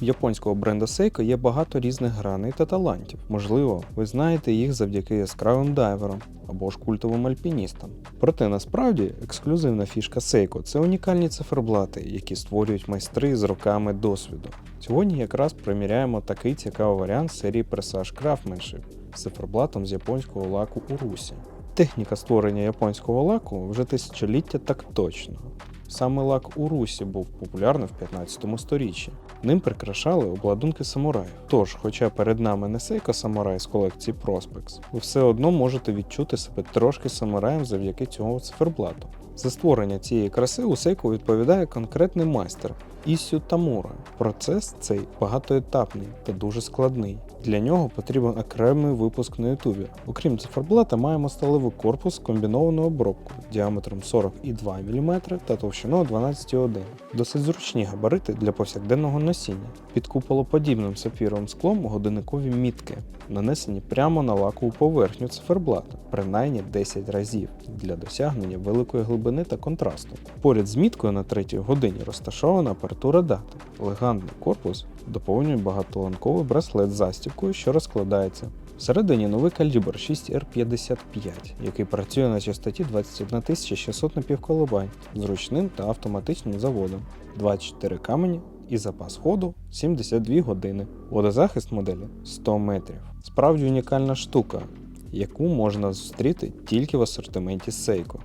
японського бренду Seiko є багато різних граней та талантів. Можливо, ви знаєте їх завдяки яскравим дайверам або ж культовим альпіністам. Проте насправді ексклюзивна фішка Seiko – це унікальні циферблати, які створюють майстри з роками досвіду. Сьогодні якраз приміряємо такий цікавий варіант серії Presage Craftsmanship з циферблатом з японського лаку Урусі. Техніка створення японського лаку вже тисячоліття так точно. Саме лак у Русі був популярний в 15 сторіччі. Ним прикрашали обладунки самураїв. Тож, хоча перед нами не Сейко самурай з колекції Prospex, ви все одно можете відчути себе трошки самураєм завдяки цього циферблату. За створення цієї краси у Сейко відповідає конкретний майстер Ісю Тамура. Процес цей багатоетапний та дуже складний. Для нього потрібен окремий випуск на Ютубі. Окрім циферблата, маємо сталевий корпус з комбінованою обробкою діаметром 42 мм та товщиною 12,1 Досить зручні габарити для повсякденного носіння. Під куполоподібним сапфіровим склом годинникові мітки, нанесені прямо на лакову поверхню циферблата, принаймні 10 разів для досягнення великої глибини та контрасту. Поряд з міткою на третій годині розташована апертура дати. Елегантний корпус доповнює багатоланковий браслет з застібкою, що розкладається. Всередині новий калібр 6R55, який працює на частоті 21600 напівколивань з ручним та автоматичним заводом, 24 камені і запас ходу 72 години. Водозахист моделі 100 метрів. Справді унікальна штука, яку можна зустріти тільки в асортименті Seiko.